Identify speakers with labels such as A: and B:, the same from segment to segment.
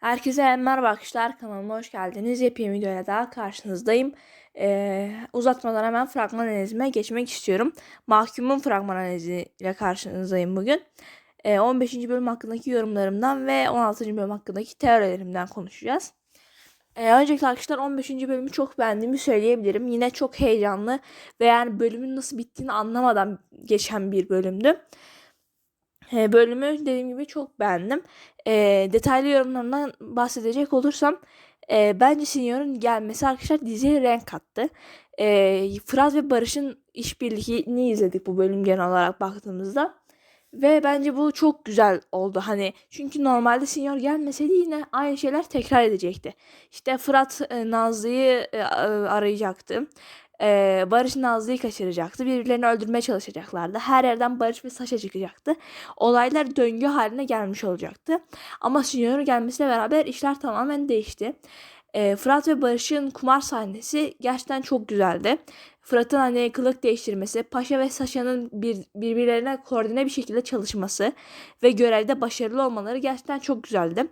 A: Herkese merhaba arkadaşlar kanalıma hoş geldiniz. Yepyeni videoyla daha karşınızdayım. Ee, uzatmadan hemen fragman analizime geçmek istiyorum. Mahkumun fragman analiziyle karşınızdayım bugün. Ee, 15. bölüm hakkındaki yorumlarımdan ve 16. bölüm hakkındaki teorilerimden konuşacağız. Ee, öncelikle arkadaşlar 15. bölümü çok beğendiğimi söyleyebilirim. Yine çok heyecanlı ve yani bölümün nasıl bittiğini anlamadan geçen bir bölümdü. E, bölümü dediğim gibi çok beğendim. E, detaylı yorumlarından bahsedecek olursam e, bence Senior'un gelmesi arkadaşlar diziye renk kattı. E, Fırat ve Barış'ın işbirliğini izledik bu bölüm genel olarak baktığımızda. Ve bence bu çok güzel oldu. Hani çünkü normalde Senior gelmeseydi yine aynı şeyler tekrar edecekti. İşte Fırat e, Nazlı'yı e, arayacaktı. Ee, Barış Nazlı'yı kaçıracaktı. Birbirlerini öldürmeye çalışacaklardı. Her yerden Barış ve Saşa çıkacaktı. Olaylar döngü haline gelmiş olacaktı. Ama Sinyor'un gelmesiyle beraber işler tamamen değişti. Ee, Fırat ve Barış'ın kumar sahnesi gerçekten çok güzeldi. Fırat'ın hani kılık değiştirmesi, Paşa ve Saşa'nın bir, birbirlerine koordine bir şekilde çalışması ve görevde başarılı olmaları gerçekten çok güzeldi.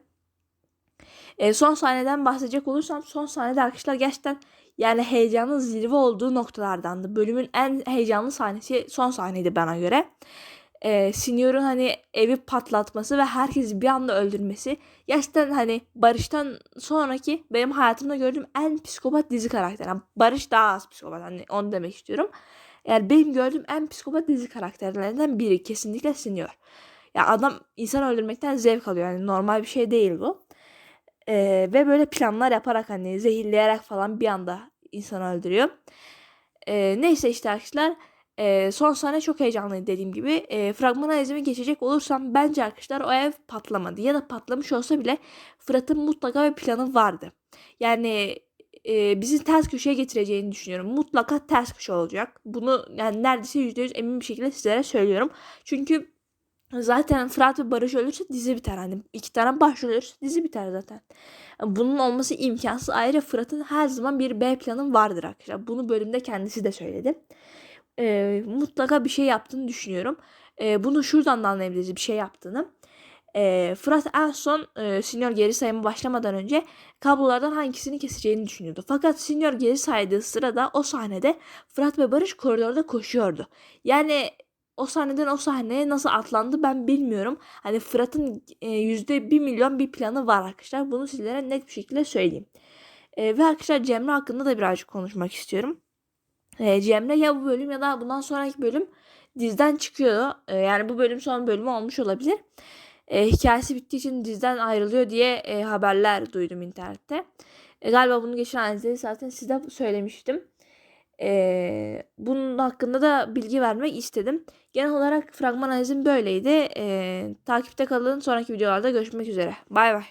A: E, son sahneden bahsedecek olursam son sahnede arkadaşlar gerçekten yani heyecanın zirve olduğu noktalardandı. Bölümün en heyecanlı sahnesi son sahneydi bana göre. E, Senior'un hani evi patlatması ve herkesi bir anda öldürmesi gerçekten hani Barış'tan sonraki benim hayatımda gördüğüm en psikopat dizi karakteri. Yani Barış daha az psikopat hani onu demek istiyorum. Yani benim gördüğüm en psikopat dizi karakterlerinden biri kesinlikle Senior. Ya adam insan öldürmekten zevk alıyor. Yani normal bir şey değil bu. Ee, ve böyle planlar yaparak hani zehirleyerek falan bir anda insanı öldürüyor. Ee, neyse işte arkadaşlar e, son sahne çok heyecanlıydı dediğim gibi. E, fragman analizime geçecek olursam bence arkadaşlar o ev patlamadı. Ya da patlamış olsa bile Fırat'ın mutlaka bir planı vardı. Yani e, bizi ters köşeye getireceğini düşünüyorum. Mutlaka ters köşe olacak. Bunu yani neredeyse %100 emin bir şekilde sizlere söylüyorum. Çünkü Zaten Fırat ve Barış ölürse dizi biter. Hani iki tane başrol ölürse dizi biter zaten. Bunun olması imkansız. Ayrıca Fırat'ın her zaman bir B planı vardır arkadaşlar. Bunu bölümde kendisi de söyledi. Ee, mutlaka bir şey yaptığını düşünüyorum. Ee, bunu şuradan da anlayabiliriz bir şey yaptığını. Ee, Fırat en son e, Senior geri sayımı başlamadan önce kablolardan hangisini keseceğini düşünüyordu. Fakat Senior geri saydığı sırada o sahnede Fırat ve Barış koridorda koşuyordu. Yani o sahneden o sahneye nasıl atlandı ben bilmiyorum. Hani Fırat'ın yüzde bir milyon bir planı var arkadaşlar. Bunu sizlere net bir şekilde söyleyeyim. E, ve arkadaşlar Cemre hakkında da birazcık konuşmak istiyorum. E, Cemre ya bu bölüm ya da bundan sonraki bölüm dizden çıkıyor. E, yani bu bölüm son bölümü olmuş olabilir. E, hikayesi bittiği için dizden ayrılıyor diye e, haberler duydum internette. E, galiba bunu geçen analizde zaten size söylemiştim. Ee, bunun hakkında da bilgi vermek istedim. Genel olarak fragman analizim böyleydi. Ee, takipte kalın. Sonraki videolarda görüşmek üzere. Bay bay.